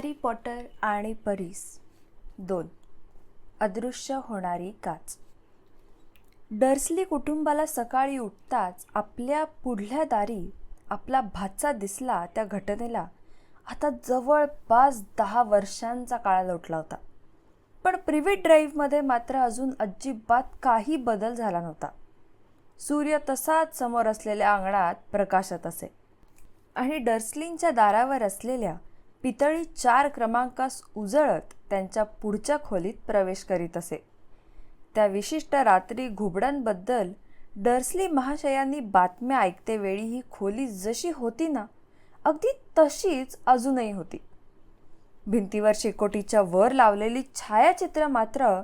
Harry Potter आणि परीस. दोन. अदृश्य होणारी काच डर्सली कुटुंबाला सकाळी उठताच आपल्या पुढल्या दारी आपला भाचा दिसला त्या घटनेला. आता जवळपास दहा वर्षांचा काळ लोटला होता. पण प्रिव्हेट ड्राईव्हमध्ये मात्र अजून अजिबात काही बदल झाला नव्हता. सूर्य तसाच समोर असलेल्या अंगणात प्रकाशत असे. आणि डर्सलिंगच्या दारावर असलेल्या पितळी चार क्रमांकास उजळत त्यांच्या पुढच्या खोलीत प्रवेश करीत असे. त्या विशिष्ट रात्री घुबडांबद्दल डर्सली महाशयांनी बातम्या ऐकतेवेळी ही खोली जशी होती ना अगदी तशीच अजूनही होती. भिंतीवर शेकोटीच्या वर लावलेली छायाचित्र मात्र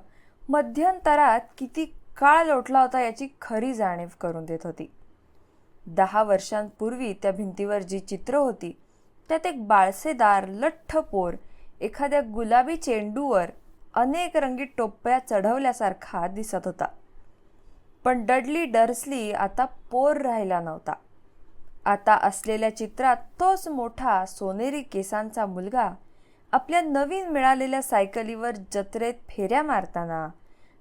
मध्यंतरात किती काळ लोटला होता याची खरी जाणीव करून देत होती. दहा वर्षांपूर्वी त्या भिंतीवर जी चित्र होती त्यात एक बाळसेदार लठ्ठ पोर एखाद्या गुलाबी चेंडूवर अनेक रंगीत टोप्या चढवल्यासारखा दिसत होता. पण डडली डर्सली आता पोर राहिला नव्हता. आता असलेल्या चित्रात तोच मोठा सोनेरी केसांचा मुलगा आपल्या नवीन मिळालेल्या सायकलीवर जत्रेत फेऱ्या मारताना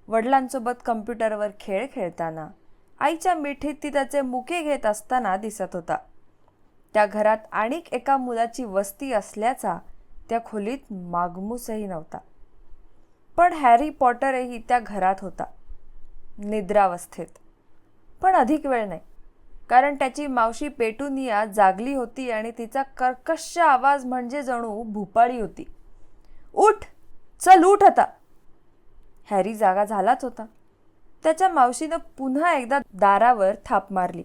वडिलांसोबत कम्प्युटरवर खेळ खेळताना आईच्या मिठीत ती त्याचे मुके घेत असताना दिसत होता. त्या घरात आणिक एका मुलाची वस्ती असल्याचा त्या खोलीत मागमूसही नव्हता. पण हॅरी पॉटरही त्या घरात होता निद्रावस्थेत. पण अधिक वेळ नाही कारण त्याची मावशी पेटुनिया जागली होती आणि तिचा कर्कश आवाज म्हणजे जणू भुपाळी होती. उठ चल उठ आता. हॅरी जागा झालाच होता. त्याच्या मावशीनं पुन्हा एकदा दारावर थाप मारली.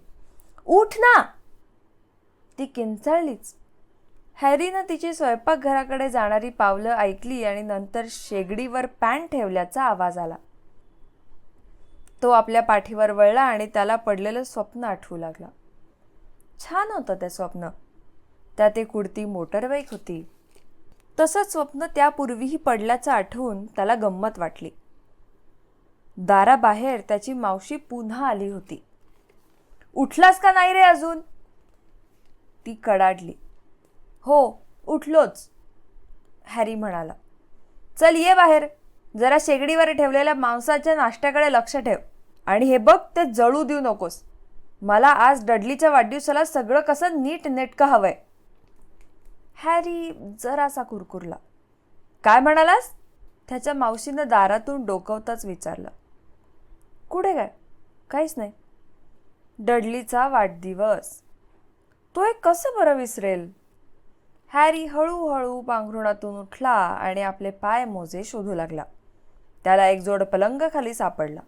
उठ ना ती किंचाळलीच. हॅरीनं तिची स्वयंपाकघराकडे जाणारी पावलं ऐकली आणि नंतर शेगडीवर पॅन ठेवल्याचा आवाज आला. तो आपल्या पाठीवर वळला आणि त्याला पडलेलं स्वप्न आठवू लागला. छान होतं ते स्वप्न. त्यात एक कुडती मोटरबाईक होती. तसंच स्वप्न त्यापूर्वीही पडल्याचं आठवून त्याला गंमत वाटली. दाराबाहेर त्याची मावशी पुन्हा आली होती. उठलास का नाही रे अजून? ती कडाडली. हो उठलोच हॅरी म्हणाला. चल ये बाहेर. जरा शेगडीवर ठेवलेल्या मांसाच्या नाश्त्याकडे लक्ष ठेव आणि हे बघ ते जळू देऊ नकोस. मला आज डडलीच्या वाढदिवसाला सगळं कसं नीट नेटकं हवंय. हॅरी जरासा कुरकुरला. काय म्हणालास? त्याच्या मावशीनं दारातून डोकवताच विचारलं. कुठे काय? काहीच नाही. डडलीचा वाढदिवस. तो एक कसं बरं विसरेल? हॅरी हळूहळू पांघरुणातून उठला आणि आपले पाय मोजे शोधू लागला. त्याला एक जोड पलंग खाली सापडला.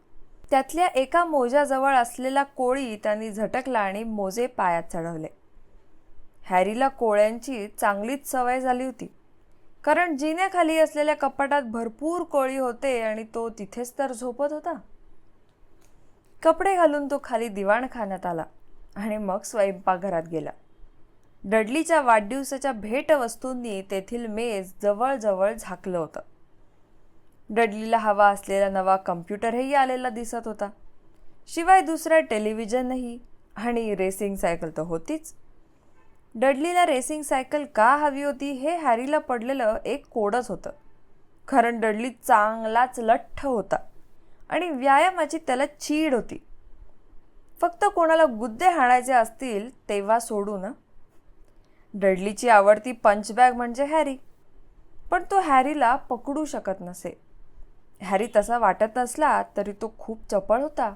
त्यातल्या एका मोजाजवळ असलेला कोळी त्यांनी झटकला आणि मोजे पायात चढवले. हॅरीला कोळ्यांची चांगलीच सवय झाली होती. कारण जिन्याखाली असलेल्या कपाटात भरपूर कोळी होते आणि तो तिथेच तर झोपत होता. कपडे घालून तो खाली दिवाणखान्यात आला. आणि मग स्वयंपाकघरात गेला. डडलीच्या वाढदिवसाच्या भेटवस्तूंनी तेथील मेज जवळजवळ झाकलं होतं. डडलीला हवा असलेला नवा कम्प्युटरही आलेला दिसत होता. शिवाय दुसरा टेलिव्हिजनही आणि रेसिंग सायकल तर होतीच. डडलीला रेसिंग सायकल का हवी होती हे हॅरीला पडलेलं एक कोडच होतं. कारण डडली चांगलाच लठ्ठ होता आणि व्यायामाची त्याला चीड होती. फक्त कोणाला गुद्दे हाणायचे असतील तेव्हा सोडू ना. डडलीची आवडती पंचबॅग म्हणजे हॅरी. पण तो हॅरीला पकडू शकत नसे. हॅरी तसा वाटत नसला तरी तो खूप चपळ होता.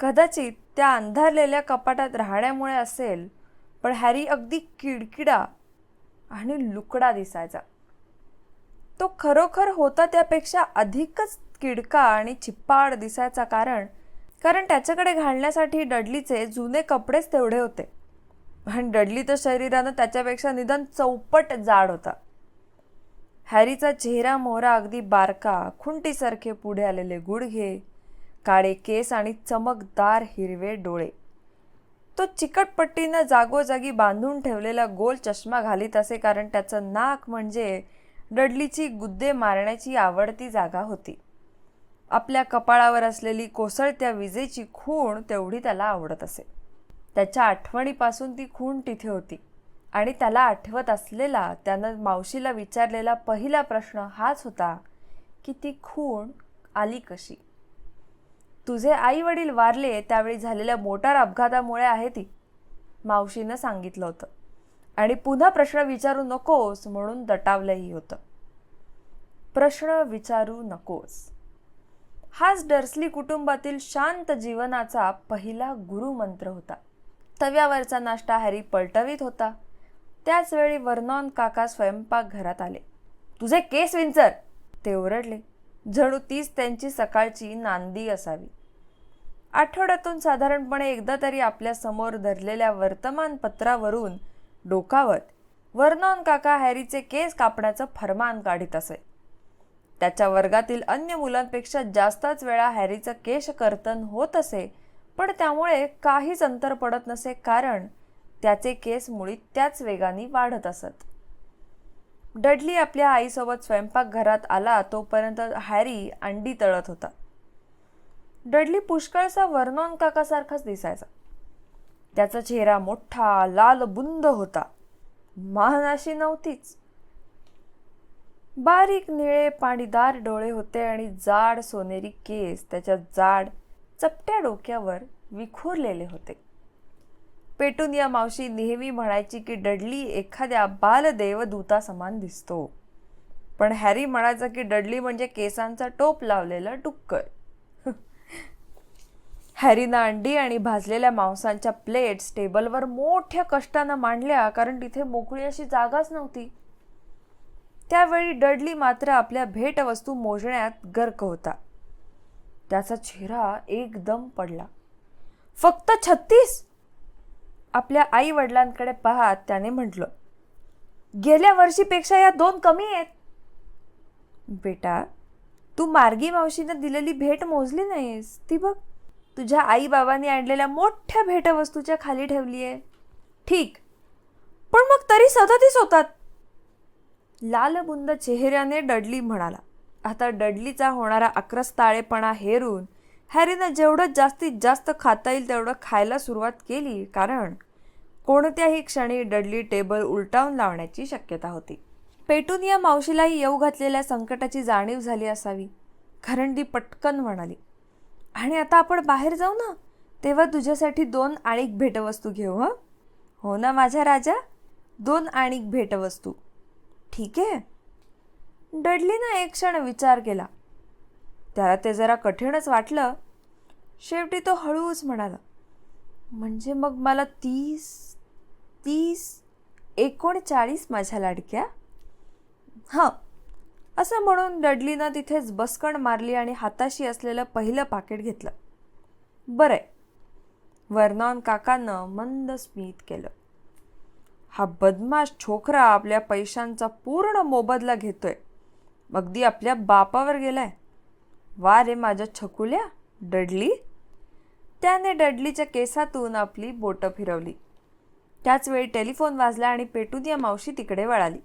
कदाचित त्या अंधारलेल्या कपाटात राहण्यामुळे असेल पण हॅरी अगदी किडकिडा आणि लुकडा दिसायचा. तो खरोखर होता त्यापेक्षा अधिकच किडका आणि चिप्पाड दिसायचा कारण कारण त्याच्याकडे घालण्यासाठी डडलीचे जुने कपडेच तेवढे होते. आणि डडली तर शरीरानं त्याच्यापेक्षा निदान चौपट जाड होता. हॅरीचा चेहरा मोहरा अगदी बारका खुंटीसारखे पुढे आलेले गुडघे काळे केस आणि चमकदार हिरवे डोळे. तो चिकटपट्टीनं जागोजागी बांधून ठेवलेला गोल चष्मा घालीत असे कारण त्याचं नाक म्हणजे डडलीची गुद्दे मारण्याची आवडती जागा होती. आपल्या कपाळावर असलेली कोसळत्या विजेची खूण तेवढी त्याला आवडत असे. त्याच्या आठवणीपासून ती खूण तिथे होती आणि त्याला आठवत असलेला त्यानं मावशीला विचारलेला पहिला प्रश्न हाच होता की ती खूण आली कशी? तुझे आई वडील वारले त्यावेळी झालेल्या मोटार अपघातामुळे आहे ती मावशीनं सांगितलं होतं. आणि पुन्हा प्रश्न विचारू नकोस म्हणून दटावलंही होतं. प्रश्न विचारू नकोस. हाच डर्सली कुटुंबातील शांत जीवनाचा पहिला गुरुमंत्र होता. तव्यावरचा नाश्ता हॅरी पलटवीत होता. त्याचवेळी वर्नॉन काका स्वयंपाकघरात आले. तुझे केस विंचर! ते ओरडले. जणू तीच त्यांची सकाळची नांदी असावी. आठवड्यातून साधारणपणे एकदा तरी आपल्यासमोर धरलेल्या वर्तमानपत्रावरून डोकावत वर्नॉन काका हॅरीचे केस कापण्याचं फरमान काढीत असे. त्याच्या वर्गातील अन्य मुलांपेक्षा जास्तच वेळा हॅरीचं केश कर्तन होत असे. पण त्यामुळे काहीच अंतर पडत नसे कारण त्याचे केस मुळीत त्याच वेगाने वाढत असत. डडली आपल्या आईसोबत स्वयंपाकघरात आला तोपर्यंत हॅरी अंडी तळत होता. डडली पुष्कळसा वर्नॉन काकासारखाच दिसायचा. त्याचा चेहरा मोठा लाल बुंद होता. मान अशी नव्हतीच. बारीक निळे पाणीदार डोळे होते आणि जाड सोनेरी केस त्याच्या जाड चपट्या डोक्यावर विखुरलेले होते. पेटून या मावशी नेहमी म्हणायची की डडली एखाद्या बालदेवदूतासमान दिसतो. पण हॅरी म्हणायचा की डडली म्हणजे केसांचा टोप लावलेला डुक्कर. हॅरीनं अंडी आणि भाजलेल्या मांसांच्या प्लेट्स टेबलवर मोठ्या कष्टानं मांडल्या कारण तिथे मोकळी अशी जागाच नव्हती. त्यावेळी डडली मात्र आपल्या भेटवस्तू मोजण्यात गर्क होता. त्याचा चेहरा एकदम पडला. फक्त छत्तीस? आपल्या आई वडिलांकडे पाहत त्याने म्हटलं. गेल्या वर्षीपेक्षा या दोन कमी आहेत. बेटा तू मार्गी मावशीनं दिलेली भेट मोजली नाहीस. ती बघ तुझ्या आईबाबांनी आणलेल्या मोठ्या भेटवस्तूच्या खाली ठेवली आहे ठीक. पण मग तरी सदतीस होतात. लालबुंद चेहऱ्याने डडली म्हणाला. आता डडलीचा होणारा अक्रस्ताळेपणा हेरून हॅरीनं जेवढं जास्तीत जास्त खाता येईल तेवढं खायला सुरुवात केली कारण कोणत्याही क्षणी डडली टेबल उलटावून लावण्याची शक्यता होती. पेटून या मावशीलाही येऊ घातलेल्या संकटाची जाणीव झाली असावी कारण ती पटकन म्हणाली. आणि आता आपण बाहेर जाऊ ना? तेव्हा तुझ्यासाठी दोन आणीक भेटवस्तू घेऊ हं? हो ना माझ्या राजा. दोन आणिक भेटवस्तू. ठीक आहे. डडलीनं एक क्षण विचार केला. त्याला ते जरा कठीणच वाटलं. शेवटी तो हळूच म्हणाला म्हणजे मग मला तीस तीस एकोणचाळीस माझ्या लाडक्या? हां. असं म्हणून डडलीनं तिथेच बसकण मारली आणि हाताशी असलेलं पहिलं पाकिट घेतलं. बरं आहे. वर्नॉन काकानं मंद स्मित केलं. हा बदमाश छोकरा आपल्या पैशांचा पूर्ण मोबदला घेतोय. अगदी आपल्या बापावर गेलाय. वा रे माझ्या छकुल्या डडली. त्याने डडलीच्या केसातून आपली बोटं फिरवली. त्याचवेळी टेलिफोन वाजला आणि पेटून या मावशी तिकडे वळाली.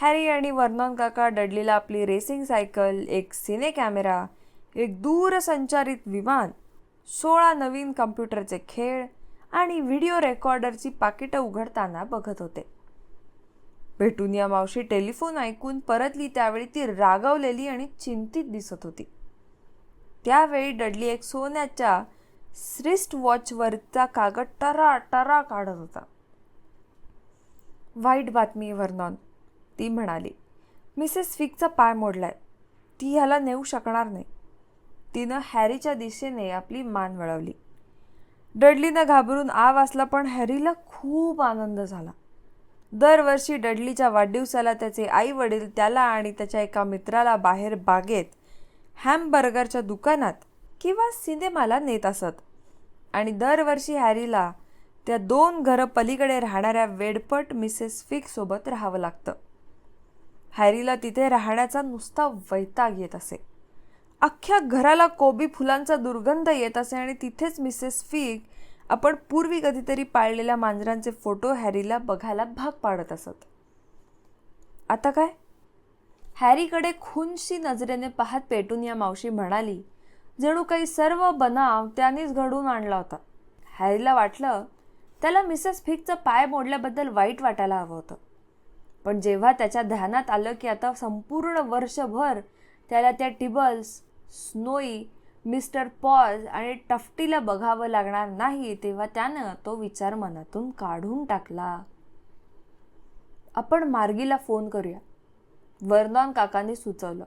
हॅरी आणि वर्नॉन काका डडलीला आपली रेसिंग सायकल एक सिने कॅमेरा एक दूरसंचारित विमान सोळा नवीन कम्प्युटरचे खेळ आणि व्हिडिओ रेकॉर्डरची पाकिटं उघडताना बघत होते. भेटून या मावशी टेलिफोन ऐकून परतली त्यावेळी ती रागवलेली आणि चिंतित दिसत होती. त्यावेळी डडली एक सोन्याच्या श्रिस्ट वॉचवरचा कागद टरा टरा काढत होता. वाईट बातमी वर्नॉन ती म्हणाली. मिसेस फिकचा पाय मोडलाय. ती ह्याला नेऊ शकणार नाही. तिनं हॅरीच्या दिशेने आपली मान वळवली. डडलीनं घाबरून आ वाचला पण हॅरीला खूप आनंद झाला. दरवर्षी डडलीच्या वाढदिवसाला त्याचे आई वडील त्याला आणि त्याच्या एका मित्राला बाहेर बागेत हॅमबर्गरच्या दुकानात किंवा सिनेमाला नेत असत. आणि दरवर्षी हॅरीला त्या दोन घरं पलीकडे राहणाऱ्या वेडपट मिसेस फिकसोबत राहावं लागतं. हॅरीला तिथे राहण्याचा नुसता वैताग येत असे. अख्ख्या घराला कोबी फुलांचा दुर्गंध येत असे आणि तिथेच मिसेस फिग आपण पूर्वी कधीतरी पाळलेल्या मांजरांचे फोटो हॅरीला बघायला भाग पाडत असत. आता काय? हॅरीकडे खुनशी नजरेने पाहत पेटून या मावशी म्हणाली जणू काही सर्व बनाव त्यानेच घडवून आणला होता. हॅरीला वाटलं त्याला मिसेस फिकचं पाय मोडल्याबद्दल वाईट वाटायला हवं होतं. पण जेव्हा त्याच्या ध्यानात आलं की आता संपूर्ण वर्षभर त्याला त्या टिबल्स स्नोई मिस्टर पॉज आणि टफ्टीला बघावं लागणार नाही तेव्हा त्यानं तो विचार मनातून काढून टाकला. आपण मार्गीला फोन करूया. वर्नॉन काकांनी सुचवलं.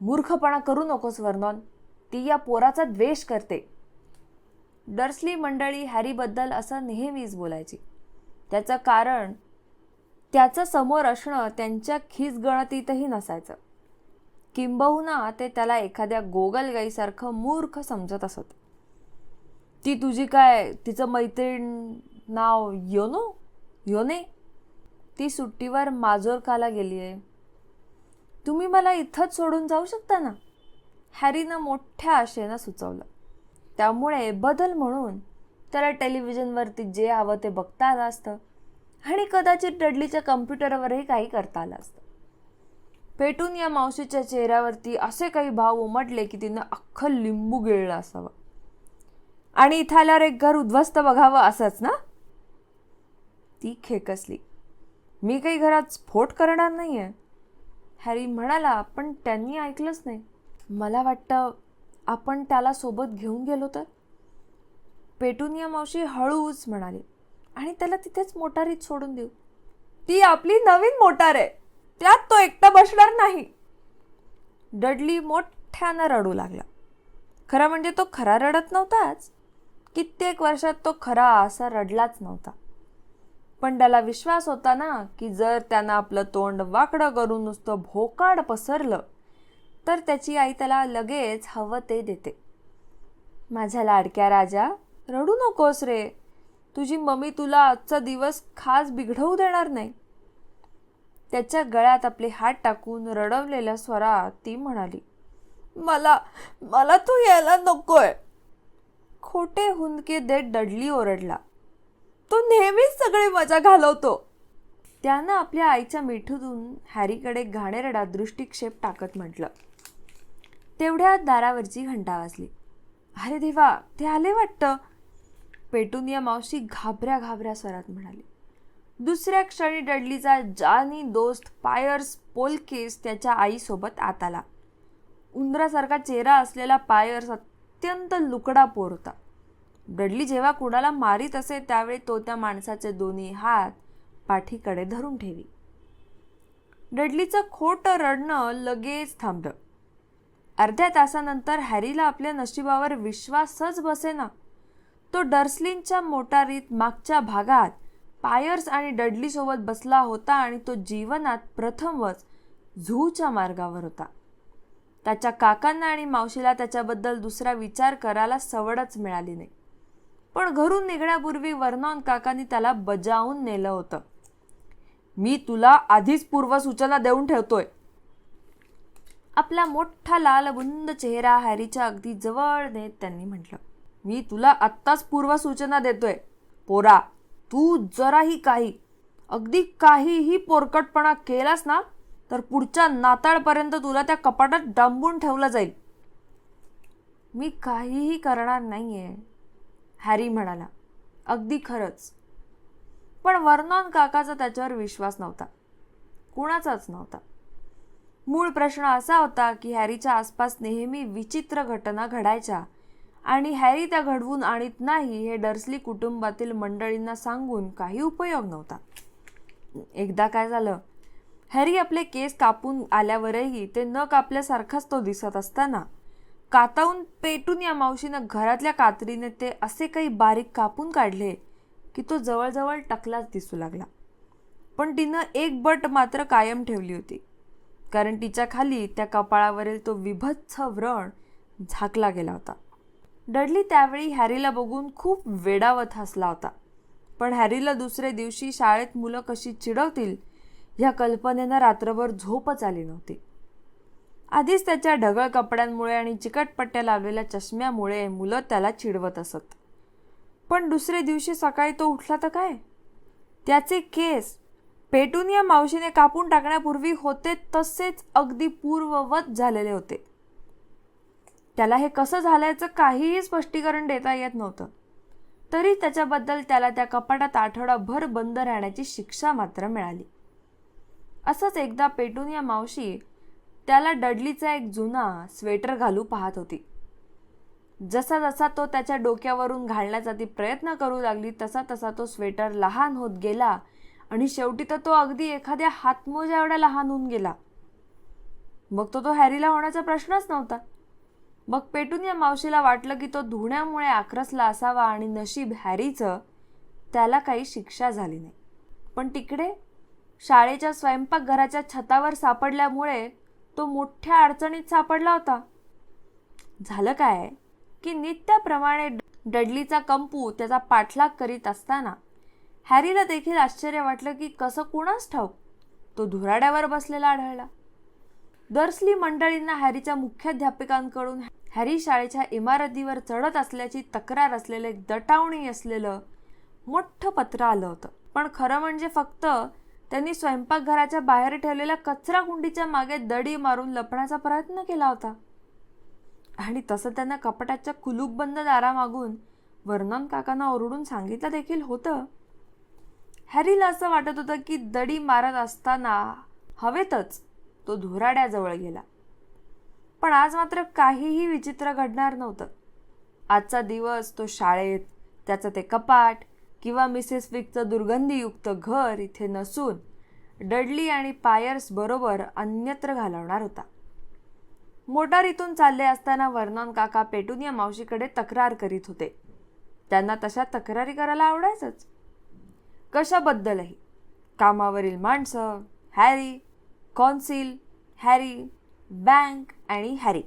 मूर्खपणा करू नकोस वर्नॉन ती या पोराचा द्वेष करते. डर्सली मंडळी हॅरीबद्दल असं नेहमीच बोलायची. त्याचं कारण त्याचं समोर असणं त्यांच्या खिसगणतीतही नसायचं. किंबहुना ते त्याला एखाद्या गोगलगाईसारखं मूर्ख समजत असत. ती तुझी काय तिचं मैत्रीण नाव योनो? योने? ती सुट्टीवर माजोरकाला गेली आहे. तुम्ही मला इथंच सोडून जाऊ शकता ना? हॅरीनं मोठ्या आशेनं सुचवलं. त्यामुळे बदल म्हणून त्याला टेलिव्हिजनवरती जे हवं ते बघता आलं असतं. आणि कदाचित डडलीच्या कम्प्युटरवरही काही करता आलं असतं. पेटून या मावशीच्या चेहऱ्यावरती असे काही भाव उमटले की तिनं अख्खं लिंबू गिळलं असावं. आणि इथं आल्यावर एक घर उद्ध्वस्त बघावं असंच ना? ती खेकसली. मी काही घरात स्फोट करणार नाही आहे हॅरी म्हणाला पण त्यांनी ऐकलंच नाही. मला वाटतं आपण त्याला सोबत घेऊन गेलो तर? पेटुनिया मावशी हळूच म्हणाली आणि त्याला तिथेच मोटारीत सोडून देऊ. ती आपली नवीन मोटार आहे. त्यात तो एकटा बसणार नाही. डडली मोठ्यानं रडू लागला. खरा म्हणजे तो खरा रडत नव्हताच कित्येक वर्षात तो खरा असा रडलाच नव्हता. पण त्याला विश्वास होता ना की जर त्यानं आपलं तोंड वाकडं करून नुसतं भोकाड पसरलं तर त्याची आई त्याला लगेच हवं ते देते. माझ्या लाडक्या राजा रडू नकोस रे. तुझी मम्मी तुला आजचा दिवस खास बिघडवू देणार नाही. त्याच्या गळ्यात आपले हात टाकून रडवलेल्या स्वरात ती म्हणाली मला मला तू यायला नकोय. खोटे हुंदके देत डडली ओरडला तो नेहमीच सगळी मजा घालवतो. त्यानं आपल्या आईच्या मिठूतून हॅरीकडे घाणेरडा दृष्टिक्षेप टाकत म्हटलं. तेवढ्या दारावरची घंटा वाजली. अरे देवा ते आले वाटतं? पेटून मावशी घाबऱ्या घाबऱ्या स्वरात म्हणाली. दुसऱ्या क्षणी डडलीचा जानी दोस्त पायर्स पोलकेस त्याच्या आईसोबत आत आला उंदरासारखा चेहरा असलेला पायर्स अत्यंत लुकडा पोर होता. डडली जेव्हा कुणाला मारीत असे त्यावेळी तो त्या माणसाचे दोन्ही हात पाठीकडे धरून ठेवी. डडलीचं खोटं रडणं लगेच थांबलं. अर्ध्या तासानंतर हॅरीला आपल्या नशिबावर विश्वासच बसेना. तो डर्सलिनच्या मोटारीत मागच्या भागात पायर्स आणि डडलीसोबत बसला होता आणि तो जीवनात प्रथमच झूच्या मार्गावर होता. त्याच्या काकांना आणि मावशीला त्याच्याबद्दल दुसरा विचार करायला सवडच मिळाली नाही. पण घरून निघण्यापूर्वी वर्नॉन काकांनी त्याला बजावून नेलं होतं. मी तुला आधीच पूर्वसूचना देऊन ठेवतोय. आपला मोठा लालबुंद चेहरा हॅरीच्या अगदी जवळ नेत त्यांनी म्हटलं. मी तुला आत्ताच पूर्वसूचना देतोय. पोरा तू जराही काही अगदी काहीही पोरकटपणा केलास ना तर पुढच्या नाताळपर्यंत तुला त्या कपाटात डांबून ठेवलं जाईल. मी काहीही करणार नाही आहे हॅरी म्हणाला. अगदी खरंच. पण वर्नॉन काकाचा त्याच्यावर विश्वास नव्हता. कुणाचाच नव्हता. मूळ प्रश्न असा होता की हॅरीच्या आसपास नेहमी विचित्र घटना घडायच्या आणि हॅरी त्या घडवून आणीत नाही हे डर्सली कुटुंबातील मंडळींना सांगून काही उपयोग नव्हता. एकदा काय झालं? हॅरी आपले केस कापून आल्यावरही ते न कापल्यासारखाच तो दिसत असताना कातावून पेटून या मावशीनं घरातल्या कात्रीने ते असे काही बारीक कापून काढले की तो जवळजवळ टकलाच दिसू लागला. पण तिनं एक बट मात्र कायम ठेवली होती. कारण तिच्या खाली त्या कपाळावरील तो विभत्स व्रण झाकला गेला होता. डडली त्यावेळी हॅरीला बघून खूप वेडावत हसला होता. पण हॅरीला दुसऱ्या दिवशी शाळेत मुलं कशी चिडवतील ह्या कल्पनेनं रात्रभर झोपच आली नव्हती. आधीच त्याच्या ढगळ कपड्यांमुळे आणि चिकटपट्ट्या लावलेल्या चष्म्यामुळे मुलं त्याला चिडवत असत. पण दुसऱ्या दिवशी सकाळी तो उठला तर काय? त्याचे केस पेटून या मावशीने कापून टाकण्यापूर्वी होते तसेच अगदी पूर्ववत झालेले होते. त्याला हे कसं झाल्याचं काहीही स्पष्टीकरण देता येत नव्हतं. तरी त्याच्याबद्दल त्याला त्या कपाटात आठवडाभर बंद राहण्याची शिक्षा मात्र मिळाली. असंच एकदा पेटून या मावशी त्याला डडलीचा एक जुना स्वेटर घालू पाहत होती. जसा जसा तो त्याच्या डोक्यावरून घालण्याचा ती प्रयत्न करू लागली तसा तसा तो स्वेटर लहान होत गेला आणि शेवटी तर तो अगदी एखाद्या हातमोजा एवढा लहान होऊन गेला. मग तो तो हॅरीला होण्याचा प्रश्नच नव्हता. मग पेटून या मावशीला वाटलं की तो धुण्यामुळे आक्रसला असावा आणि नशीब हॅरीचं त्याला काही शिक्षा झाली नाही. पण तिकडे शाळेच्या स्वयंपाकघराच्या छतावर सापडल्यामुळे तो मोठ्या अडचणीत सापडला होता. झालं काय की नित्याप्रमाणे डडलीचा कंपू त्याचा पाठलाग करीत असताना हॅरीला देखील आश्चर्य वाटलं की कसं कुणास ठाऊक तो धुराड्यावर बसलेला आढळला. दर्सली मंडळींना हॅरीच्या मुख्याध्यापिकांकडून हॅरी शाळेच्या इमारतीवर चढत असल्याची तक्रार असलेले दटावणी असलेलं मोठं पत्र आलं होतं. पण खरं म्हणजे फक्त त्यांनी स्वयंपाकघराच्या बाहेर ठेवलेल्या कचरा कुंडीच्या मागे दडी मारून लपण्याचा प्रयत्न केला होता. आणि तसं त्यांना कपाटाच्या कुलूपबंद दारामागून वर्णन काकांना ओरडून सांगितलं देखील होतं. हॅरीला असं वाटत होतं की दडी मारत असताना हवेतच तो धुराड्याजवळ गेला. पण आज मात्र काहीही विचित्र घडणार नव्हतं. आजचा दिवस तो शाळेत त्याचं ते कपाट किंवा मिसेस विकचं दुर्गंधीयुक्त घर इथे नसून डडली आणि पायर्स बरोबर अन्यत्र घालवणार होता. मोटार इथून चालले असताना वर्णन काका पेटून या मावशीकडे तक्रार करीत होते. त्यांना तशा तक्रारी करायला आवडायचंच. कशाबद्दलही? कामावरील माणसं हॅरी कॉन्सिल हॅरी बँक आणि हॅरी.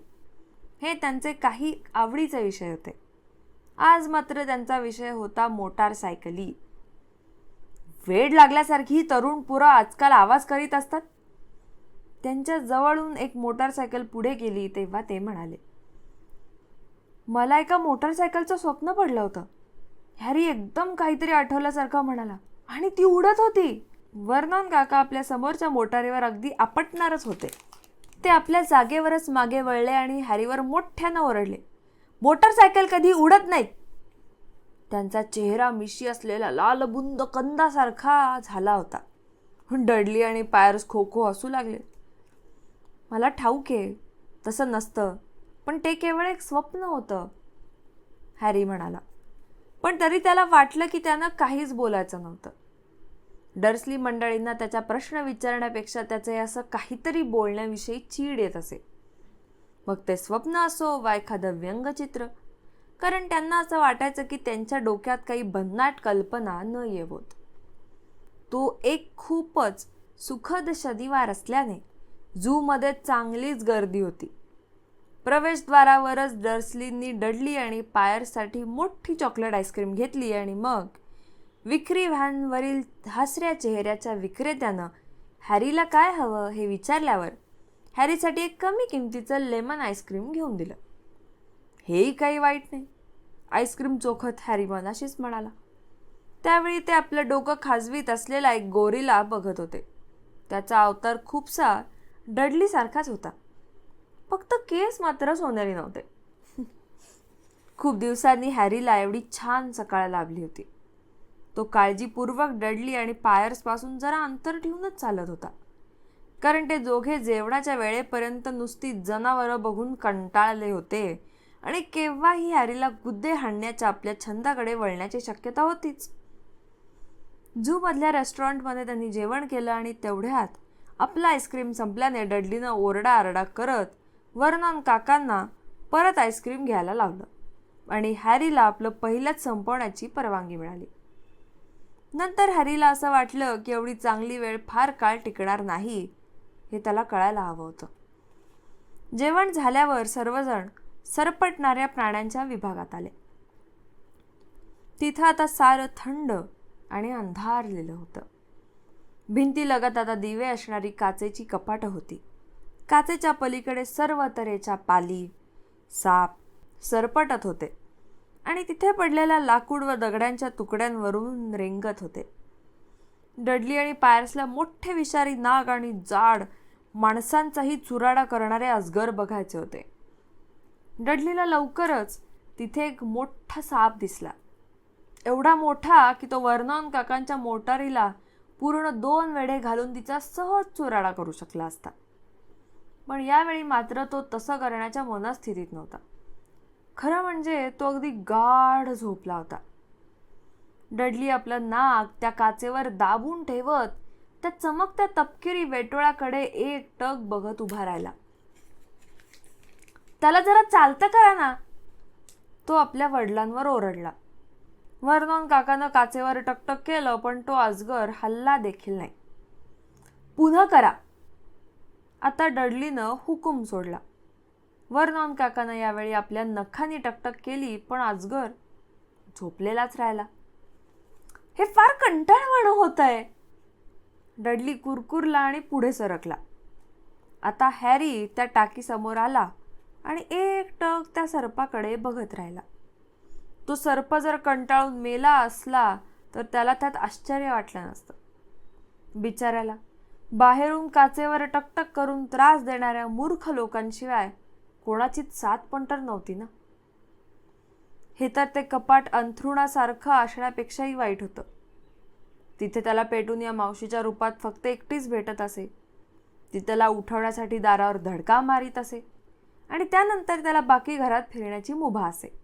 हे त्यांचे काही आवडीचे विषय होते. आज मात्र त्यांचा विषय होता मोटारसायकली. वेड लागल्यासारखी तरुण पुरं आजकाल आवाज करीत असतात. त्यांच्या जवळून एक मोटारसायकल पुढे गेली तेव्हा ते म्हणाले मला एका मोटारसायकलचं स्वप्न पडलं होतं. हॅरी एकदम काहीतरी आठवल्यासारखं म्हणाला आणि ती उडत होती. वर्णन काका आपल्या समोरच्या मोटारीवर अगदी आपटणारच होते. ते आपल्या जागेवरच मागे वळले आणि हॅरीवर मोठ्यानं ओरडले. मोटरसायकल कधी उडत नाहीत. त्यांचा चेहरा मिशी असलेला लालबुंद कंदासारखा झाला होता. डडली आणि पायर्स खो खो असू लागले. मला ठाऊक आहे तसं नसतं पण ते केवळ एक स्वप्न होतं हॅरी म्हणाला. पण तरी त्याला वाटलं की त्यानं काहीच बोलायचं नव्हतं. डर्सली मंडळींना त्याचा प्रश्न विचारण्यापेक्षा त्याचे असं काहीतरी बोलण्याविषयी चीड येत असे. मग ते स्वप्न असो वा एखादं व्यंगचित्र. कारण त्यांना असं वाटायचं की त्यांच्या डोक्यात काही भन्नाट कल्पना न येवोत. तो एक खूपच सुखद शनिवार असल्याने झूमध्ये चांगलीच गर्दी होती. प्रवेशद्वारावरच डर्सलींनी डडली आणि पायरसाठी मोठी चॉकलेट आईस्क्रीम घेतली आणि मग विक्री व्हॅनवरील हसऱ्या चेहऱ्याच्या विक्रेत्यानं हॅरीला काय हवं हे विचारल्यावर हॅरीसाठी एक कमी किमतीचं लेमन आईस्क्रीम घेऊन दिलं. हेही काही वाईट नाही. आईस्क्रीम चोखत हॅरी मनाशीच म्हणाला. त्यावेळी ते आपलं डोकं खाजवीत असलेला एक गोरीला बघत होते. त्याचा अवतार खूपसा डडलीसारखाच होता. फक्त केस मात्र सोनेरी नव्हते. खूप दिवसांनी हॅरीला एवढी छान सकाळ लाभली होती. तो काळजीपूर्वक डडली आणि पायर्सपासून जरा अंतर ठेवूनच चालत होता. कारण ते दोघे जेवणाच्या वेळेपर्यंत नुसती जनावरं बघून कंटाळले होते आणि केव्हाही हॅरीला गुद्दे हाणण्याच्या आपल्या छंदाकडे वळण्याची शक्यता होतीच. झूमधल्या रेस्टॉरंटमध्ये त्यांनी जेवण केलं आणि तेवढ्यात आपला आईस्क्रीम संपल्याने डडलीनं ओरडा आरडा करत वर्णन काकांना परत आईस्क्रीम घ्यायला लावलं आणि हॅरीला आपलं पहिलंच संपवण्याची परवानगी मिळाली. नंतर हॅरीला असं वाटलं की एवढी चांगली वेळ फार काळ टिकणार नाही. हे त्याला कळायला हवं होतं. जेवण झाल्यावर सर्वजण सरपटणाऱ्या प्राण्यांच्या विभागात आले. तिथं आता सारं थंड आणि अंधारलेलं होतं. भिंतीलगत आता दिवे असणारी काचेची कपाटं होती. काचेच्या पलीकडे सर्व तऱ्हेच्या पाली साप सरपटत होते. आणि तिथे पडलेल्या लाकूड व दगडांच्या तुकड्यांवरून रेंगत होते. डडली आणि पायर्सला मोठे विषारी नाग आणि जाड माणसांचाही चुराडा करणारे अजगर बघायचे होते. डडलीला लवकरच तिथे एक मोठा साप दिसला. एवढा मोठा की तो वर्नॉन काकांच्या मोटारीला पूर्ण दोन वेढे घालून तिचा सहज चुराडा करू शकला असता. पण यावेळी मात्र तो तसं करण्याच्या मनस्थितीत नव्हता. खरं म्हणजे तो अगदी गाढ झोपला होता. डडली आपलं नाक त्या काचेवर दाबून ठेवत त्या चमकत्या तपकिरी वेटोळाकडे एक टक बघत उभा राहिला. त्याला जरा चालतं करा ना. तो आपल्या वडिलांवर ओरडला. वर्नॉन काकानं काचेवर टकटक केलं पण तो अजगर हल्ला देखील नाही. पुन्हा करा. आता डडलीनं हुकूम सोडला. वर्नॉन काकानं यावेळी आपल्या नखांनी टकटक केली पण आजगर झोपलेलाच राहिला. हे फार कंटाळवाणं होत आहे डडली कुरकुरला आणि पुढे सरकला. आता हॅरी त्या टाकीसमोर आला आणि एकटक त्या सर्पाकडे बघत राहिला. तो सर्प जर कंटाळून मेला असला तर त्याला त्यात आश्चर्य वाटलं नसतं. बिचाऱ्याला बाहेरून काचेवर टकटक करून त्रास देणाऱ्या मूर्ख लोकांशिवाय कोणाचीच साथ पण तर नव्हती ना. हे तर ते कपाट अंथरुणासारखं असण्यापेक्षाही वाईट होतं. तिथे त्याला पेटून या मावशीच्या रूपात फक्त एकटीच भेटत असे. ती त्याला उठवण्यासाठी दारावर धडका मारीत असे. आणि त्यानंतर त्याला बाकी घरात फिरण्याची मुभा असे.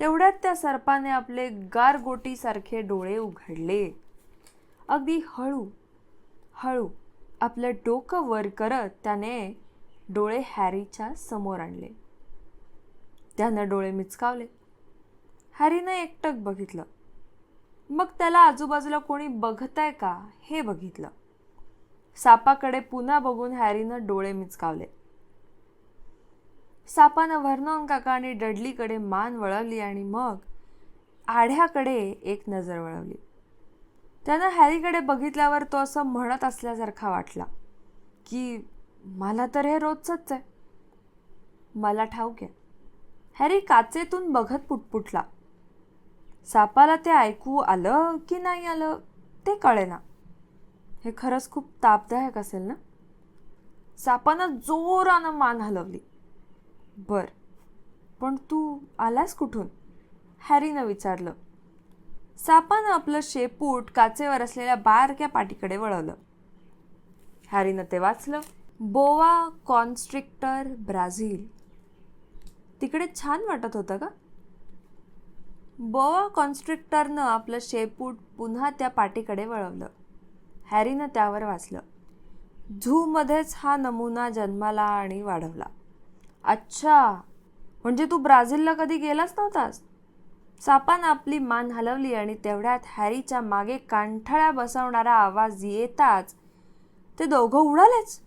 तेवढ्यात त्या सर्पाने आपले गारगोटीसारखे डोळे उघडले. अगदी हळू हळू आपलं डोकं वर करत त्याने डोळे हॅरीच्या समोर आणले. त्यानं डोळे मिचकावले. हॅरीनं एकटक बघितलं. मग त्याला आजूबाजूला कोणी बघताय का हे बघितलं. सापाकडे पुन्हा बघून हॅरीनं डोळे मिचकावले. सापानं व्हर्नॉन काका आणि डडलीकडे मान वळवली आणि मग आढ्याकडे एक नजर वळवली. त्यानं हॅरीकडे बघितल्यावर तो असं म्हणत असल्यासारखा वाटला की मला तर हे रोजचंच आहे. मला ठाऊक आहे. हॅरी काचेतून बघत पुटपुटला. सापाला ते ऐकू आलं की नाही आलं ते कळेना. हे खरंच खूप तापदायक असेल ना? सापानं जोरानं मान हलवली. बर पण तू आलास कुठून? हॅरीनं विचारलं. सापानं आपलं शेपूट काचेवर असलेल्या बारक्या पाटीकडे वळवलं. हॅरीनं ते वाचलं. Boa constrictor Brazil. तिकडे छान वाटत होतं का? बोवा कॉन्स्ट्रिक्टरनं आपलं शेपूट पुन्हा त्या पाटीकडे वळवलं. हॅरीनं त्यावर वाचलं. झूमध्येच हा नमुना जन्माला आणि वाढवला. अच्छा! म्हणजे तू ब्राझीलला कधी गेलाच नव्हतास? सापानं आपली मान हलवली आणि तेवढ्यात हॅरीच्या मागे कांठळ्या बसवणारा आवाज येताच ते दोघं उडालेच.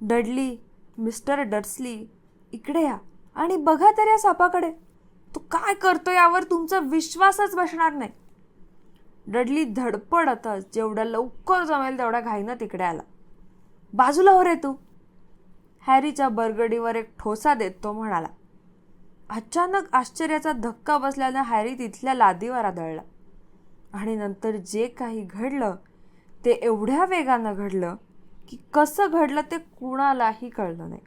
डडली मिस्टर डर्सली इकडे या. आणि बघा तर या सापाकडे. तो काय करतो यावर तुमचा विश्वासच बसणार नाही. डडली धडपडतच जेवढ्या लवकर जमेल तेवढ्या घाईनं तिकडे आला. बाजूला हो रे तू. हॅरीच्या बरगडीवर एक ठोसा देत तो म्हणाला. अचानक आश्चर्याचा धक्का बसल्यानं हॅरी तिथल्या लादीवर आदळला. आणि नंतर जे काही घडलं ते एवढ्या वेगानं घडलं की कसं घडलं ते कुणालाही कळलं नाही.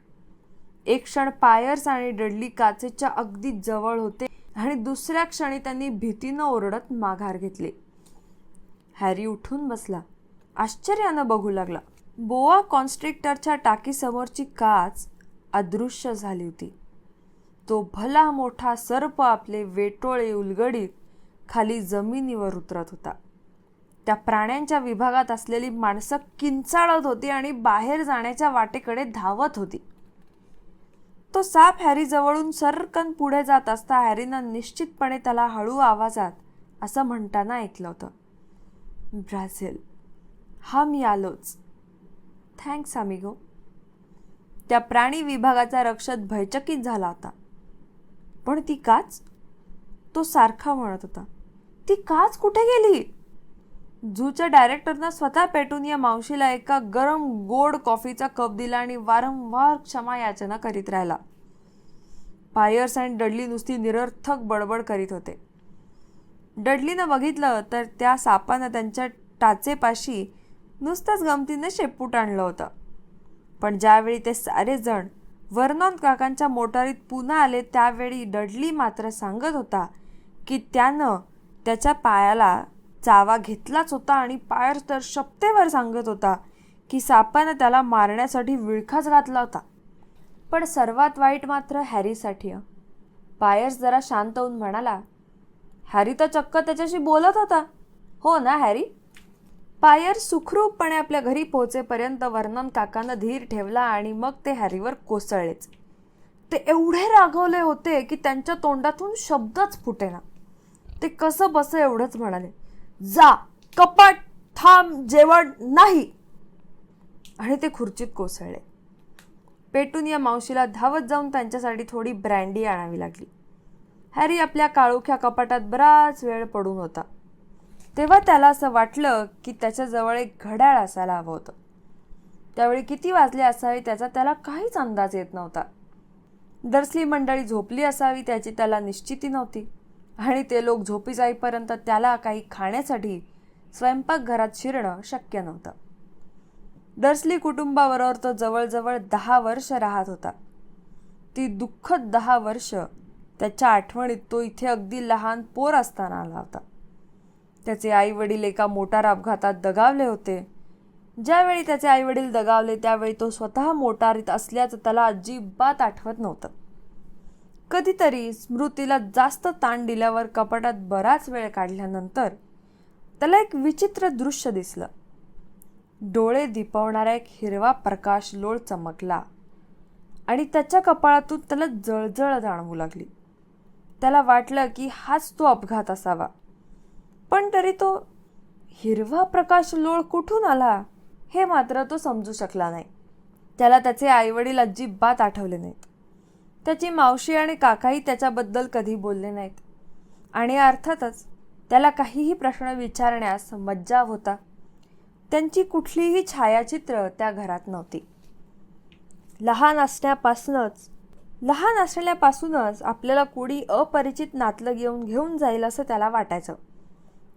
एक क्षण पायर्स आणि डडली काचेच्या अगदी जवळ होते आणि दुसऱ्या क्षणी त्यांनी भीतीनं ओरडत माघार घेतली. हॅरी उठून बसला. आश्चर्यानं बघू लागला. बोआ कॉन्स्ट्रिक्टरच्या टाकीसमोरची काच अदृश्य झाली होती. तो भला मोठा सर्प आपले वेटोळे उलगडीत खाली जमिनीवर उतरत होता. त्या प्राण्यांच्या विभागात असलेली माणसं किंचाळत होती आणि बाहेर जाण्याच्या वाटेकडे धावत होती. तो साप हॅरी जवळून सरकन पुढे जात असता हॅरीनं निश्चितपणे त्याला हळू आवाजात असं म्हणताना ऐकलं होतं. ब्राझील हा मी आलोच थँक्स आमिगो त्या प्राणी विभागाचा रक्षक भयचकित झाला होता. पण ती काच? तो सारखा म्हणत होता. ती काच कुठे गेली? झूच्या डायरेक्टरनं स्वतः पेटून या मावशीला एका गरम गोड कॉफीचा कप दिला आणि वारंवार क्षमा याचना करीत राहिला. पायर्स आणि डडली नुसती निरर्थक बडबड करीत होते. डडलीनं बघितलं तर त्या सापानं त्यांच्या टाचेपाशी नुसतंच गमतीनं शेपूट आणलं होतं. पण ज्यावेळी ते सारेजण वर्नॉन काकांच्या मोटारीत पुन्हा आले त्यावेळी डडली मात्र सांगत होता की त्यानं त्याच्या पायाला चावा घेतलाच होता आणि पायर तर शपतेवर सांगत होता की सापानं त्याला मारण्यासाठी विळखाच घातला होता. पण सर्वात वाईट मात्र हॅरीसाठी पायर्स जरा शांत होऊन म्हणाला हॅरी तर चक्क त्याच्याशी बोलत होता. हो ना हॅरी? पायर सुखरूपपणे आपल्या घरी पोहोचेपर्यंत वर्णन काकानं धीर ठेवला आणि मग ते हॅरीवर कोसळलेच. ते एवढे रागवले होते की त्यांच्या तोंडातून शब्दच फुटेना. ते कसं बसं एवढंच म्हणाले. जा. कपाट थांब जेवण नाही. आणि ते खुर्चीत कोसळले. पेटून या मावशीला धावत जाऊन त्यांच्यासाठी थोडी ब्रँडी आणावी लागली. हॅरी आपल्या काळोख्या कपाटात बराच वेळ पडून होता. तेव्हा त्याला असं वाटलं की त्याच्याजवळ एक घड्याळ असायला हवं होतं. त्यावेळी किती वाजले असावे त्याचा त्याला काहीच अंदाज येत नव्हता. दर्सली मंडळी झोपली असावी त्याची त्याला निश्चिती नव्हती. आणि ते लोक झोपी जाईपर्यंत त्याला काही खाण्यासाठी स्वयंपाकघरात शिरणं शक्य नव्हतं. डर्सली कुटुंबाबरोबर तो जवळजवळ दहा वर्ष राहत होता. ती दुःखद दहा वर्ष त्याच्या आठवणीत तो इथे अगदी लहान पोर असताना आला होता. त्याचे आई वडील एका मोटार अपघातात दगावले होते. ज्यावेळी त्याचे आई वडील दगावले त्यावेळी तो स्वतः मोटारीत असल्याचं त्याला अजिबात आठवत नव्हतं. कधीतरी स्मृतीला जास्त ताण दिल्यावर कपाटात बराच वेळ काढल्यानंतर त्याला एक विचित्र दृश्य दिसलं. डोळे दिपवणारा एक हिरवा प्रकाश लोळ चमकला आणि त्याच्या कपाळातून त्याला जळजळ जाणवू लागली. त्याला वाटलं की हाच तो अपघात असावा. पण तरी तो हिरवा प्रकाश लोळ कुठून आला हे मात्र तो समजू शकला नाही. त्याला त्याचे आईवडील अजिबात आठवले नाहीत. त्याची मावशी आणि काकाही त्याच्याबद्दल कधी बोलले नाहीत. आणि अर्थातच त्याला काहीही प्रश्न विचारण्यास मज्जाव होता. त्यांची कुठलीही छायाचित्र त्या घरात नव्हती. लहान असण्यापासूनच लहान असलेल्यापासूनच आपल्याला कोणी अपरिचित नातलं घेऊन घेऊन जाईल असं त्याला वाटायचं.